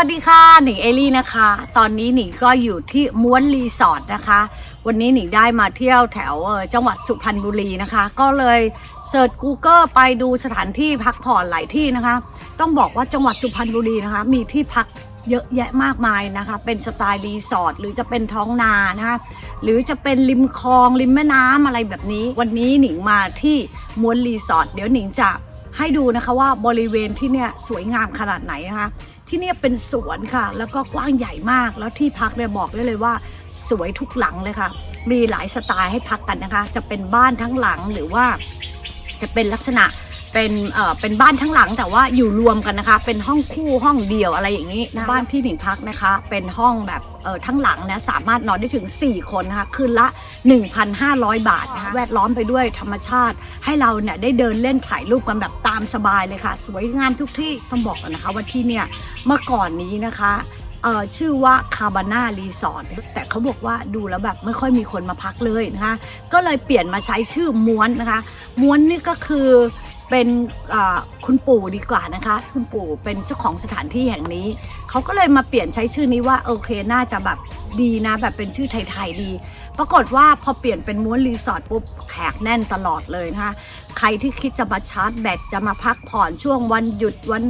สวัสดีค่ะ หนิงเอลี่นะคะ ตอนนี้หนิงก็อยู่ที่ม้วนรีสอร์ทนะคะ วันนี้หนิงได้มาเที่ยวแถวจังหวัดสุพรรณบุรีนะคะ ก็เลยเสิร์ช Google ไปดูสถานที่พักผ่อนหลายที่นะคะ ต้องบอกว่าจังหวัดสุพรรณบุรีนะคะ มีที่พักเยอะแยะมากมายนะคะ เป็นสไตล์รีสอร์ทหรือจะเป็นท้องนานะคะ หรือจะเป็นริมคลองริมแม่น้ำอะไรแบบนี้ วันนี้หนิงมาที่ม้วนรีสอร์ทเดี๋ยวหนิงจะ ให้ดูนะคะว่าบริเวณที่เนี่ยสวยงามขนาดไหนนะคะ ที่เนี่ยเป็นสวนค่ะ แล้วก็กว้างใหญ่มาก แล้วที่พักเนี่ยบอกได้เลยว่าสวยทุกหลังเลยค่ะ มีหลายสไตล์ให้พักกันนะคะ จะเป็นบ้านทั้งหลังหรือว่า จะเป็นลักษณะเป็นเอ่อเป็นบ้านทั้งหลังแต่ว่าอยู่รวมกันนะคะ เป็นห้องคู่ห้องเดี่ยวอะไรอย่างนี้นะบ้านที่หนิงพักนะคะ เป็นห้องแบบเอ่อทั้งหลังนะสามารถนอนได้ถึง 4 คนนะคะคืนละ 1,500 บาทนะคะแวดล้อมไปด้วยธรรมชาติ ให้เราเนี่ยได้เดินเล่นถ่ายรูปกันแบบตามสบายเลยค่ะ สวยงามทุกที่ต้องบอกกันนะคะว่าที่เนี่ยเมื่อก่อนนี้นะคะ เอ่อชื่อว่าคาบาน่ารีสอร์ทแต่เขาบอกว่าดูแล้วแบบไม่ค่อยมีคนมาพักเลยนะคะ ก็เลยเปลี่ยนมาใช้ชื่อม้วนนะคะ ม้วนนี่ก็คือเป็น คุณปู่ดีกว่านะคะ คุณปู่เป็นเจ้าของสถานที่แห่งนี้ เขาก็เลยมาเปลี่ยนใช้ชื่อนี้ว่าโอเคน่าจะแบบดีนะ แบบเป็นชื่อไทยๆดี ปรากฏว่าพอเปลี่ยนเป็นม้วนรีสอร์ทปุ๊บแขกแน่นตลอดเลยนะคะใครที่คิดจะมาชาร์จแบตจะมาพักผ่อนช่วงวันหยุดวัน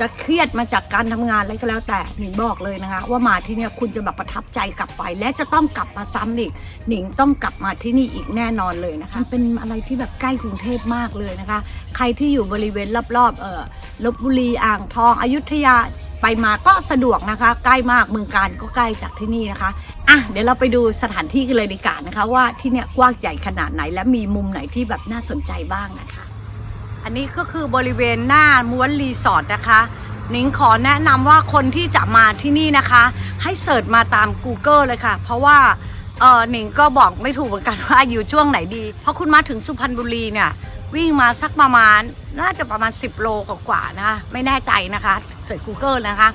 จะเครียดมาจากการทำงานอะไรก็แล้วแต่หนิงบอกเลยนะคะ ว่ามาที่นี่คุณจะแบบประทับใจกลับไป และจะต้องกลับมาซ้ำอีกหนิงต้องกลับมาที่นี่อีกแน่นอนเลยนะคะ เป็นอะไรที่แบบใกล้กรุงเทพมากเลยนะคะ ใครที่อยู่บริเวณรอบๆเออลบบุรีอ่างทองอยุธยาไปมาก็สะดวกนะคะ ใกล้มากเมืองการก็ใกล้จากที่นี่นะคะอะเดี๋ยวเราไปดูสถานที่กันเลยดีกว่านะคะ ว่าที่เนี่ยกว้างใหญ่ขนาดไหนและมีมุมไหนที่แบบน่าสนใจบ้างนะคะ อันนี้ก็คือบริเวณหน้าม้วนรีสอร์ทนะคะนิงขอแนะนำว่าคนที่จะมาที่นี่นะคะ ให้เสิร์ชมาตาม Google เลยค่ะ เพราะว่าเออหนิงก็บอกไม่ถูกเหมือนกันว่าอยู่ช่วงไหนดี เพราะคุณมาถึงสุพรรณบุรีเนี่ย วิ่งมาสักประมาณน่าจะประมาณ 10 โลกว่าๆนะคะไม่แน่ใจนะคะเสิร์ช Google นะคะ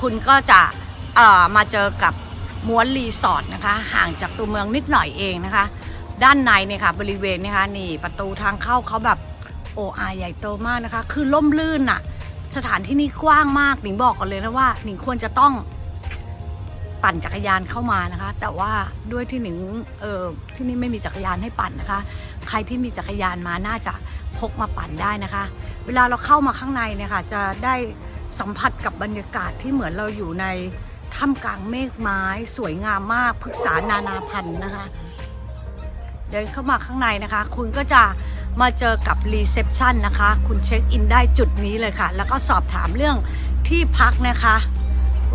คุณก็จะเอ่อมาเจอกับม้วนรีสอร์ทนะคะ ห่างจากตัวเมืองนิดหน่อยเองนะคะ ด้านในเนี่ยค่ะบริเวณเนี่ยค่ะนี่ประตูทางเข้าเขาแบบโออาใหญ่โตมากนะคะ คือล่มลื่นอะสถานที่นี่กว้างมากหนิงบอกกันเลยนะว่าหนิงควรจะต้อง ปั่นจักรยานเข้ามานะคะ แต่ว่าด้วยที่หนิงเออที่นี่ไม่มีจักรยานให้ปั่นนะคะ ใครที่มีจักรยานมาน่าจะพกมาปั่นได้นะคะ เวลาเราเข้ามาข้างในเนี่ยค่ะจะได้สัมผัสกับบรรยากาศที่เหมือนเราอยู่ในถ้ำกลางเมฆไม้สวยงามมากพฤกษานานาพันธุ์นะคะ เดินเข้ามาข้างในนะคะ คุณก็จะมาเจอกับรีเซพชันนะคะ คุณเช็คอินได้จุดนี้เลยค่ะ แล้วก็สอบถามเรื่องที่พักนะคะ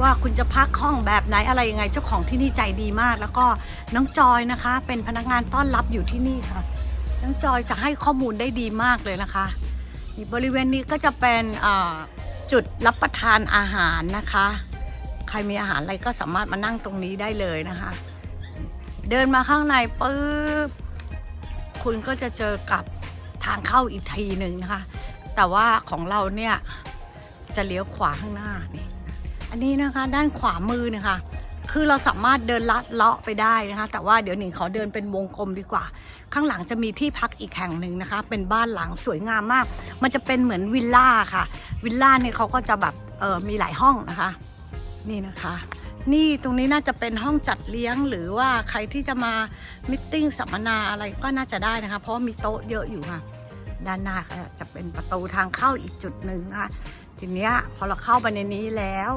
ว่าคุณจะพักห้องแบบไหนอะไรยังไง เจ้าของที่นี่ใจดีมาก แล้วก็น้องจอยนะคะ เป็นพนักงานต้อนรับอยู่ที่นี่ค่ะ น้องจอยจะให้ข้อมูลได้ดีมากเลยนะคะนี่บริเวณนี้ก็จะเป็นจุดรับประทานอาหารนะคะ ใครมีอาหารอะไรก็สามารถมานั่งตรงนี้ได้เลยนะคะ เดินมาข้างในปุ๊บคุณก็จะเจอกับทางเข้าอีกทีหนึ่งนะคะ แต่ว่าของเราเนี่ยจะเลี้ยวขวาข้างหน้านี่ อันนี้นะคะด้านขวามือนะคะคือเราสามารถเดินลัดเลาะไปได้นะคะ แต่ว่าเดี๋ยวหนิงขอเดินเป็นวงกลมดีกว่า ข้างหลังจะมีที่พักอีกแห่งหนึ่งนะคะ เป็นบ้านหลังสวยงามมาก มันจะเป็นเหมือนวิลล่าค่ะ วิลล่าเนี่ยเขาก็จะแบบเออมีหลายห้องนะคะ นี่นะคะ นี่ตรงนี้น่าจะเป็นห้องจัดเลี้ยงหรือว่าใครที่จะมามิทติ้งสัมมนาอะไรก็น่าจะได้นะคะ เพราะมีโต๊ะเยอะอยู่ค่ะ ด้านหน้าจะเป็นประตูทางเข้าอีกจุดหนึ่งนะคะ ทีนี้พอเราเข้าไปในนี้แล้ว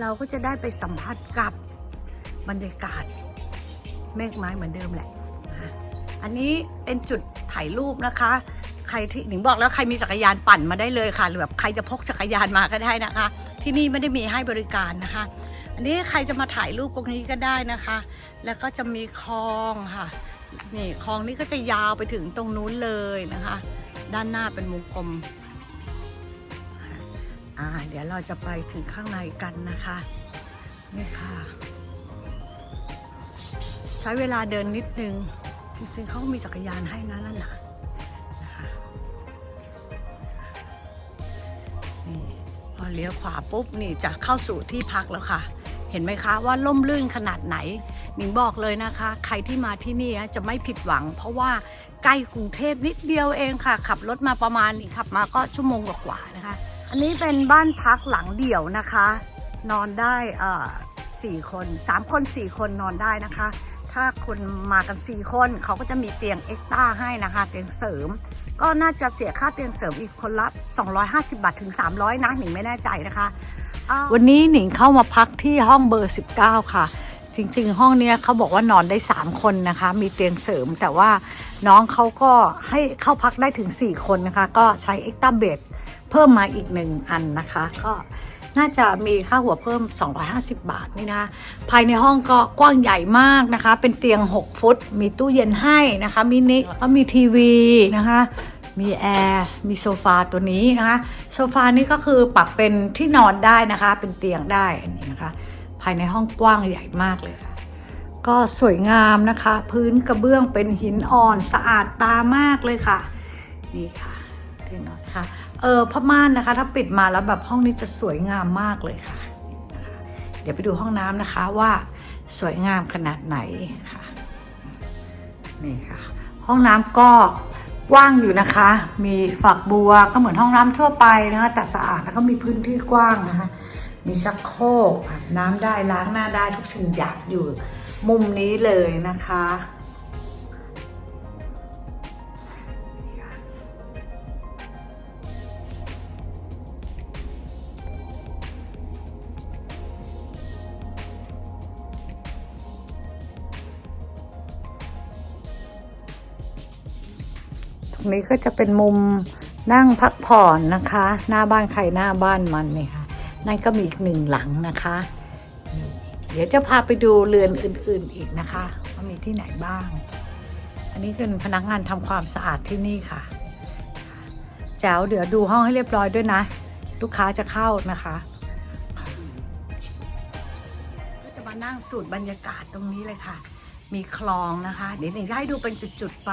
เราก็จะได้ไปสัมผัสกับบรรยากาศเมฆไม้เหมือนเดิมแหละ อันนี้เป็นจุดถ่ายรูปนะคะ ใครที่หนิงบอกแล้วใครมีจักรยานปั่นมาได้เลยค่ะ หรือแบบใครจะพกจักรยานมาก็ได้นะคะ ที่นี่ไม่ได้มีให้บริการนะคะ อันนี้ใครจะมาถ่ายรูปตรงนี้ก็ได้นะคะ แล้วก็จะมีคลองค่ะ นี่คลองนี้ก็จะยาวไปถึงตรงนู้นเลยนะคะ ด้านหน้าเป็นวงกลม อ่า เดี๋ยวเราจะไปถึงข้างในกันนะคะ นี่ค่ะ ใช้เวลาเดินนิดนึง จริงๆเขามีจักรยานให้นะนั่นน่ะนะคะนี่พอเลี้ยวขวาปุ๊บนี่จะเข้าสู่ที่พักแล้วค่ะ เห็นไหมคะว่าล่มลื่นขนาดไหนหนิงบอกเลยนะคะ ใครที่มาที่นี่จะไม่ผิดหวัง เพราะว่าใกล้กรุงเทพนิดเดียวเองค่ะ ขับรถมาประมาณนี่ขับมาก็ชั่วโมงกว่าๆนะคะ อันนี้เป็นบ้านพักหลังเดี่ยวนะคะ นอนได้เอ่อสี่คนสามคนสี่คนนอนได้นะคะ ถ้าคนมากันสี่คนเขาก็จะมีเตียงเอ็กต้าให้นะคะ เตียงเสริม ก็น่าจะเสียค่าเตียงเสริมอีกคนละ 250 บาทถึง 300 นะหนิงไม่แน่ใจนะคะววันนี้หนิงเข้ามาพักที่ห้องเบอร์ 19 ค่ะจริงๆ ห้องเนี้ยเขาบอกว่านอนได้ 3 คนนะคะ มีเตียงเสริมแต่ว่าน้องเขาก็ให้เข้าพักได้ถึง 4 คนนะคะ ก็ใช้เอ็กต้าเบด เพิ่มมาอีกหนึ่งอันนะคะ ก็น่าจะมีค่าหัวเพิ่ม 250 บาทนี่นะ ภายในห้องก็กว้างใหญ่มากนะคะ เป็นเตียง 6 ฟุต มีตู้เย็นให้นะคะ มินิแล้วก็มีทีวีนะคะ มีแอร์ มีโซฟาตัวนี้นะคะ โซฟานี่ก็คือปรับเป็นที่นอนได้นะคะ เป็นเตียงได้อันนี้นะคะ ภายในห้องกว้างใหญ่มากเลยค่ะ ก็สวยงามนะคะ พื้นกระเบื้องเป็นหินอ่อนสะอาดตามากเลยค่ะ นี่ค่ะที่นอนค่ะ เออผ้าม่านนะคะ ถ้าปิดมาแล้วแบบห้องนี้จะสวยงามมากเลยค่ะ เดี๋ยวไปดูห้องน้ำนะคะว่าสวยงามขนาดไหนค่ะนี่ค่ะ ห้องน้ำก็กว้างอยู่นะคะ มีฝักบัวก็เหมือนห้องน้ำทั่วไปนะคะ แต่สะอาดแล้วก็มีพื้นที่กว้างนะคะ มีชักโครกน้ำได้ล้างหน้าได้ทุกสิ่งอย่างอยู่มุมนี้เลยนะคะ นี้ก็จะเป็นมุมนั่งพักผ่อนนะคะ หน้าบ้านใครหน้าบ้านมันนี่ค่ะ นั่นก็มีอีกหนึ่งหลังนะคะ เดี๋ยวจะพาไปดูเรือนอื่น ๆอีกนะคะว่ามีที่ไหนบ้าง อันนี้เป็นพนักงานทำความสะอาดที่นี่ค่ะแจ๋วเดี๋ยวดูห้องให้เรียบร้อยด้วยนะ ลูกค้าจะเข้านะคะก็จะมานั่งสูดบรรยากาศตรงนี้เลยค่ะ มีคลองนะคะ เดี๋ยวหนิงให้ดูเป็นจุด ๆ ไป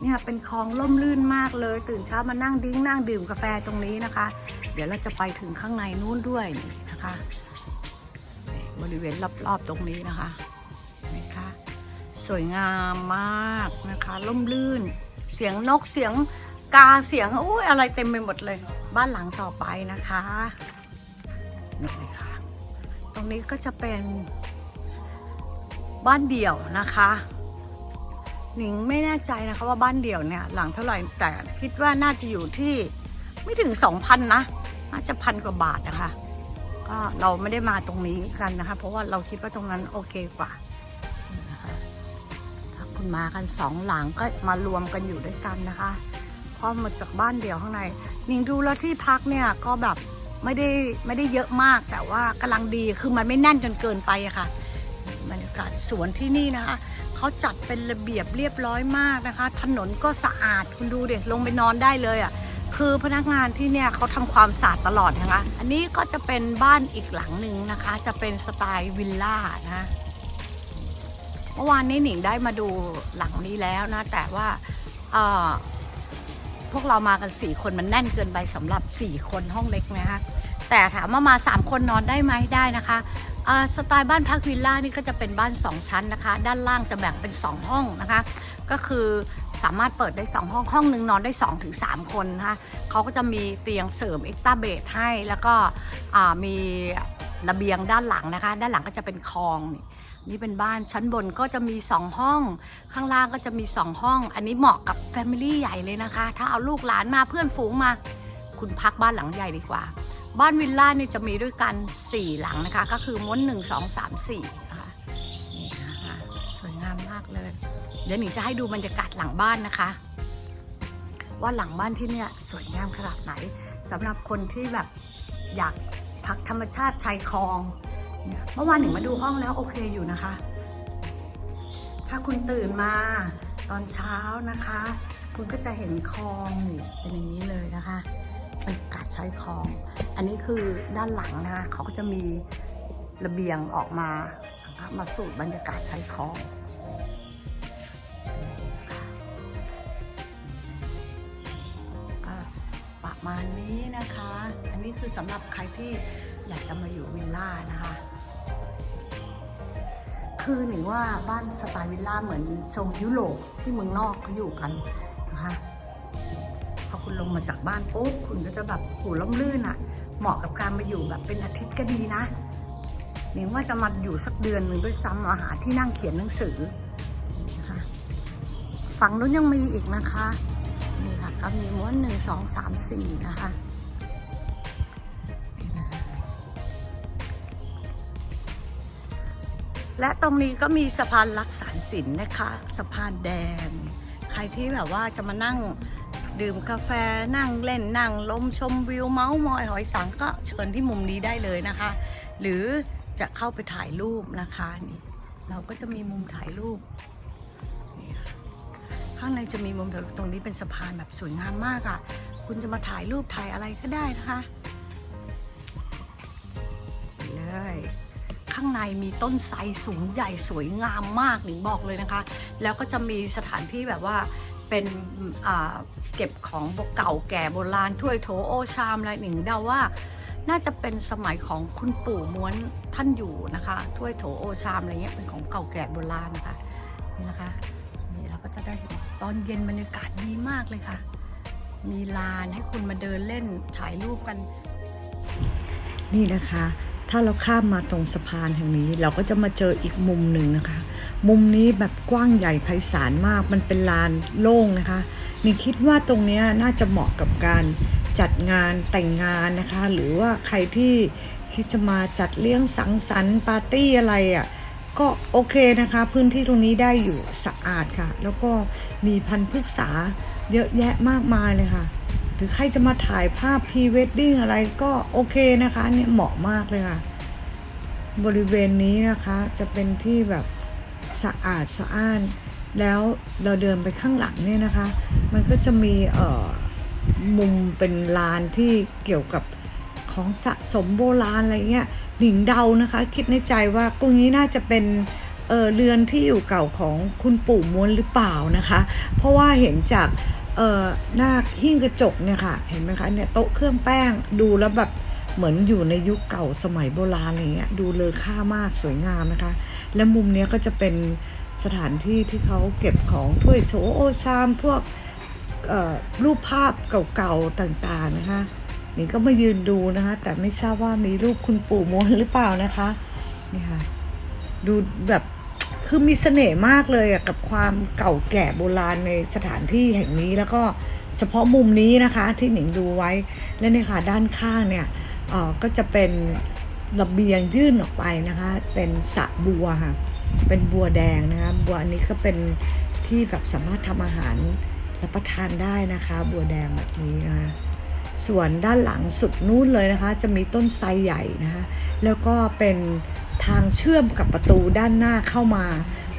เนี่ยเป็นคลองล่มลื่นมากเลย ตื่นเช้ามานั่งดิ้งนั่งดื่มกาแฟตรงนี้นะคะ เดี๋ยวเราจะไปถึงข้างในนู้นด้วยนะคะ บริเวณรอบๆตรงนี้นะคะนะคะ สวยงามมากนะคะ ล่มลื่น เสียงนกเสียงกาเสียงอุ้ยอะไรเต็มไปหมดเลย บ้านหลังต่อไปนะคะนี่เลยค่ะ ตรงนี้ก็จะเป็นบ้านเดี่ยวนะคะ หนิงไม่แน่ใจนะคะว่าบ้านเดี่ยวเนี่ยหลังเท่าไหร่แต่คิดว่าน่าจะอยู่ที่ไม่ถึงสองพันนะน่าจะพันกว่าบาทนะคะก็เราไม่ได้มาตรงนี้กันนะคะ เพราะว่าเราคิดว่าตรงนั้นโอเคกว่านะคะถ้าคุณมากันสองหลังก็มารวมกันอยู่ด้วยกันนะคะพราะมาจากบ้านเดี่ยวข้างในหนิงดูแล้วที่พักเนี่ยก็แบบไม่ได้ไม่ได้เยอะมากแต่ว่ากำลังดีคือมันไม่แน่นจนเกินไปอะค่ะบรรยากาศสวนที่นี่นะคะ เขาจัดเป็นระเบียบเรียบร้อยมากนะคะ ถนนก็สะอาดคุณดูเด็กลงไปนอนได้เลยอะคือพนักงานที่เนี่ยเขาทำความสะอาดตลอดนะคะ อันนี้ก็จะเป็นบ้านอีกหลังหนึ่งนะคะ จะเป็นสไตล์วิลล่านะเมื่อวานนี้หนิงได้มาดูหลังนี้แล้วนะ แต่ว่าพวกเรามากันสี่คนมันแน่นเกินไปสำหรับสี่คนห้องเล็กนะคะแต่ถามว่ามาสามคนนอนได้ไหมได้นะคะ สไตล์บ้านพักวิลล่านี่ก็จะเป็นบ้าน 2 ชั้นนะคะ ด้านล่างจะแบ่งเป็น 2 ห้องนะคะ ก็คือสามารถเปิดได้ 2 ห้องห้องหนึ่งนอนได้ 2-3ถึง3คนนะคะเขาก็จะมีเตียงเสริมเอ็กต้าเบดให้ แล้วก็มีระเบียงด้านหลังนะคะ ด้านหลังก็จะเป็นคลองนี่นี่เป็นบ้านชั้นบนก็จะมี 2 ห้อง ข้างล่างก็จะมี 2 ห้อง อันนี้เหมาะกับแฟมิลี่ใหญ่เลยนะคะ ถ้าเอาลูกหลานมาเพื่อนฝูงมา คุณพักบ้านหลังใหญ่ดีกว่า บ้านวิลล่านี่จะมีด้วยกัน 4 หลังนะคะ ก็คือม้วน 1 2 3 4นะคะนี่นะคะสวยงามมากเลย เดี๋ยวหนิงจะให้ดูบรรยากาศหลังบ้านนะคะ ว่าหลังบ้านที่เนี่ยสวยงามขนาดไหนสำหรับคนที่แบบอยากพักธรรมชาติชายคลอง เมื่อวานหนิงมาดูห้องแล้วโอเคอยู่นะคะ ถ้าคุณตื่นมาตอนเช้านะคะ คุณก็จะเห็นคลองเป็นอย่างนี้เลยนะคะ บรรยากาศชายคลอง อันนี้คือด้านหลังนะคะเขาก็จะมีระเบียงออกมามาสูดบรรยากาศใชายคลองก็ประมาณนี้นะคะ อันนี้คือสำหรับใครที่อยากจะมาอยู่วิลล่านะคะคือหนิงว่าบ้านสไตล์วิลล่าเหมือนทรงยุโรปที่เมืองนอกเขาอยู่กันนะคะ อคุณลงมาจากบ้านปุ๊บคุณก็จะแบบหูล่มลื่นอะ่ะ เหมาะกับการมาอยู่แบบเป็นอาทิตย์ก็ดีนะหนิงว่าจะมาอยู่สักเดือนหนึ่งด้วยซ้ำมาหาที่นั่งเขียนหนังสือนะคะฝั่งนู้นยังมีอีกนะคะนี่ค่ะก็มีม้วนหนึ่งสองสามสี่นะคะนี่นะคะและตรงนี้ก็มีสะพานรักษาสินนะคะ สะพานแดง ใครที่แบบว่าจะมานั่ง ดื่มกาแฟนั่งเล่นนั่งลมชมวิวเมาส์มอยหอยสังก็เชิญที่มุมนี้ได้เลยนะคะ หรือจะเข้าไปถ่ายรูปนะคะนี่เราก็จะมีมุมถ่ายรูปข้างในจะมีมุมถ่ายรูปตรงนี้เป็นสะพานแบบสวยงามมากอะ่ะ คุณจะมาถ่ายรูปถ่ายอะไรก็ได้นะคะเลยข้างในมีต้นไทรสูงใหญ่สวยงามมากหนิงบอกเลยนะคะ แล้วก็จะมีสถานที่แบบว่า เป็นเก็บของเก่าแก่โบราณถ้วยโถโอชามอะไรหนิงเดาว่าน่าจะเป็นสมัยของคุณปู่ม้วนท่านอยู่นะคะถ้วยโถโอชามอะไรเงี้ยเป็นของเก่าแก่โบราณนะคะนี่นะคะนี่เราก็จะได้ตอนเย็นบรรยากาศดีมากเลยค่ะ มีลานให้คุณมาเดินเล่นถ่ายรูปกัน นี่นะคะ ถ้าเราข้ามมาตรงสะพานแห่งนี้ เราก็จะมาเจออีกมุมหนึ่งนะคะ มุมนี้แบบกว้างใหญ่ไพศาลมาก มันเป็นลานโล่งนะคะนี่คิดว่าตรงนี้น่าจะเหมาะกับการจัดงานแต่งงานนะคะ หรือว่าใครที่คิดจะมาจัดเลี้ยงสังสรรค์ปาร์ตี้อะไรอะ่ะก็โอเคนะคะ พื้นที่ตรงนี้ได้อยู่สะอาดค่ะ แล้วก็มีพันธุ์พฤกษาเยอะแยะมากมายเลยค่ะ หรือใครจะมาถ่ายภาพพรีเวดดิ้งอะไรก็โอเคนะคะเนี่ยเหมาะมากเลยค่ะ บริเวณนี้นะคะจะเป็นที่แบบ สะอาดสะอ้าน แล้วเราเดินไปข้างหลังเนี่ยนะคะ มันก็จะมีเอ่อมุมเป็นลานที่เกี่ยวกับของสะสมโบราณอะไรเงี้ยหนิงเดานะคะ คิดในใจว่าตรงนี้น่าจะเป็นเออเรือนที่อยู่เก่าของคุณปู่ม้วนหรือเปล่านะคะ เพราะว่าเห็นจากเออหน้าหิ้งกระจกเนี่ยค่ะ เห็นไหมคะเนี่ยโต๊ะเครื่องแป้งดูแล้วแบบ เหมือนอยู่ในยุคเก่าสมัยโบราณอะไรเงี้ยดูเลอค่ามากสวยงามนะคะ และมุมเนี้ยก็จะเป็นสถานที่ที่เขาเก็บของถ้วยโฉโอชามพวกรูปภาพเก่าๆต่างๆนะคะนี่ก็มายืนดูนะคะ แต่ไม่ทราบว่ามีรูปคุณปู่มวนหรือเปล่านะคะนี่ค่ะดูแบบคือมีเสน่ห์มากเลยกับความเก่าแก่โบราณในสถานที่แห่งนี้แล้วก็เฉพาะมุมนี้นะคะที่หนิงดูไว้และเนี่ยค่ะด้านข้างเนี่ย ก็จะเป็นระเบียงยื่นออกไปนะคะ เป็นสระบัวค่ะ เป็นบัวแดงนะคะ บัวอันนี้ก็เป็นที่แบบสามารถทำอาหารรับประทานได้นะคะ บัวแดงแบบนี้นะคะส่วนด้านหลังสุดนู้นเลยนะคะ จะมีต้นไทรใหญ่นะคะ แล้วก็เป็นทางเชื่อมกับประตูด้านหน้าเข้ามา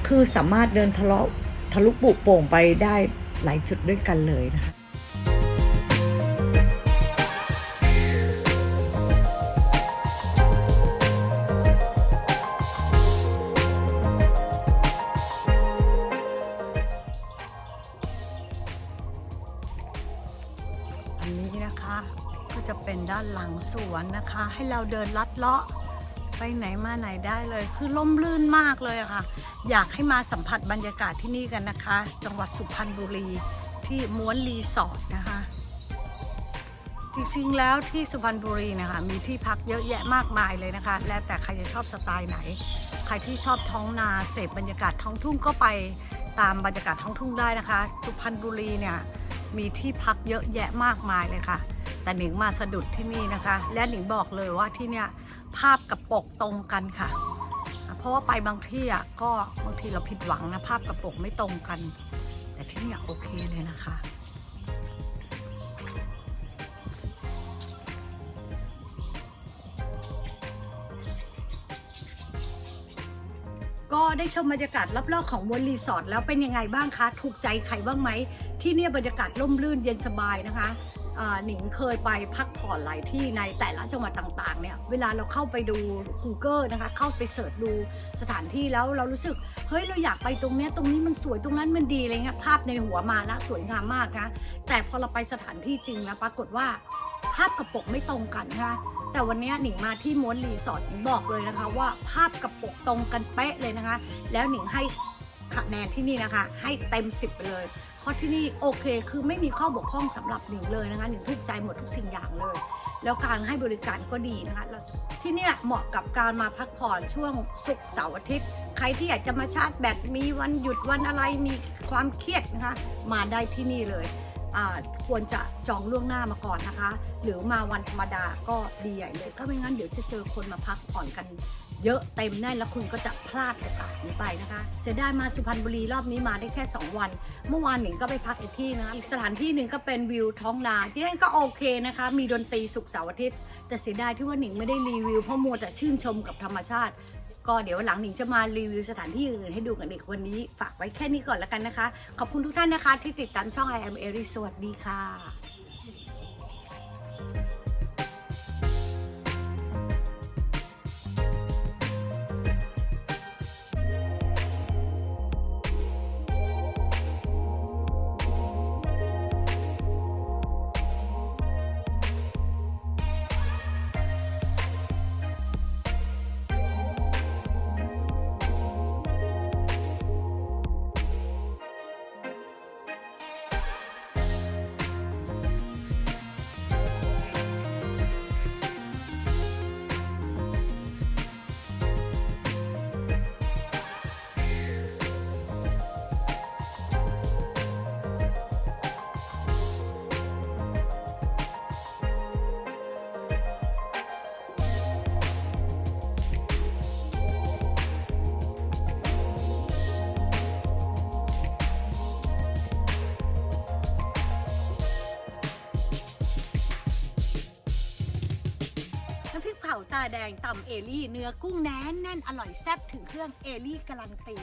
คือสามารถเดินทะเลาะทะลุปุโป่งไปได้หลายจุดด้วยกันเลยนะคะ สวนนะคะ ให้เราเดินลัดเลาะไปไหนมาไหนได้เลย คือล่มลื่นมากเลยค่ะ อยากให้มาสัมผัสบรรยากาศที่นี่กันนะคะ จังหวัดสุพรรณบุรีที่ม้วนรีสอร์ทนะคะ จริงๆแล้วที่สุพรรณบุรีนะคะ มีที่พักเยอะแยะมากมายเลยนะคะ แล้วแต่ใครจะชอบสไตล์ไหน ใครที่ชอบท้องนาเสพบรรยากาศท้องทุ่งก็ไปตามบรรยากาศท้องทุ่งได้นะคะ สุพรรณบุรีเนี่ยมีที่พักเยอะแยะมากมายเลยค่ะ แต่หนิงมาสะดุดที่นี่นะคะ และหนิงบอกเลยว่าที่เนี่ยภาพกับปกตรงกันค่ะ เพราะว่าไปบางที่อะก็บางทีเราผิดหวังนะภาพกับปกไม่ตรงกัน แต่ที่เนี่ยโอเคเลยนะคะก็ได้ชมบรรยากาศรอบๆของวนรีสอร์ทแล้วเป็นยังไงบ้างคะ ถูกใจใครบ้างไหม ที่เนี่ยบรรยากาศร่มรื่นเย็นสบายนะคะ หนิงเคยไปพักผ่อนหลายที่ในแต่ละจังหวัดต่างๆ เนี่ย เวลาเราเข้าไปดู Google นะคะ เข้าไปเสิร์ชดูสถานที่แล้วเรารู้สึก เฮ้ย เราอยากไปตรงเนี้ยตรงนี้มันสวยตรงนั้นมันดีอะไรเงี้ยภาพในหัวมาแล้วสวยงามมากนะ แต่พอเราไปสถานที่จริงนะปรากฏว่าภาพกับปกไม่ตรงกันนะคะแต่วันนี้หนิงมาที่ม้วนรีสอร์ทหนิงบอกเลยนะคะว่าภาพกับปกตรงกันเป๊ะเลยนะคะ แล้วหนิงให้ คะแนนที่นี่นะคะ ให้เต็ม 10 ไปเลย เพราะที่นี่โอเคคือไม่มีข้อบกพร่องสำหรับหนิงเลยนะคะหนิงถูกใจหมดทุกสิ่งอย่างเลย แล้วการให้บริการก็ดีนะคะแล้วที่เนี่ยเหมาะกับการมาพักผ่อนช่วงศุกร์เสาร์อาทิตย์ ใครที่อยากจะมาชาร์จแบตมีวันหยุดวันอะไรมีความเครียดนะคะมาได้ที่นี่เลยควรจะจองล่วงหน้ามาก่อนนะคะ หรือมาวันธรรมดาก็ดีใหญ่เลย ก็ไม่งั้นเดี๋ยวจะเจอคนมาพักผ่อนกัน เยอะเต็มแน่นแล้วคุณก็จะพลาดโอกาสนี้ไปนะคะ เสียดายมาสุพรรณบุรีรอบนี้มาได้แค่ 2 วัน เมื่อวานหนิงก็ไปพักอีกที่นะคะอีกสถานที่หนึ่งก็เป็นวิวท้องนาที่นั่นก็โอเคนะคะ มีดนตรีสุกเสาร์อาทิตย์ แต่เสียดายที่ว่าหนิงไม่ได้รีวิวเพราะมัวแต่ชื่นชมกับธรรมชาติ ก็เดี๋ยวหลังหนิงจะมารีวิวสถานที่อื่นให้ดูกันอีกวันนี้ฝากไว้แค่นี้ก่อนแล้วกันนะคะ ขอบคุณทุกท่านนะคะ ที่ติดตามช่อง I am Eri สวัสดีค่ะ ตาแดงตำเอลี่เนื้อกุ้งแน่นแน่นอร่อยแซ่บถึงเครื่องเอลี่การันตี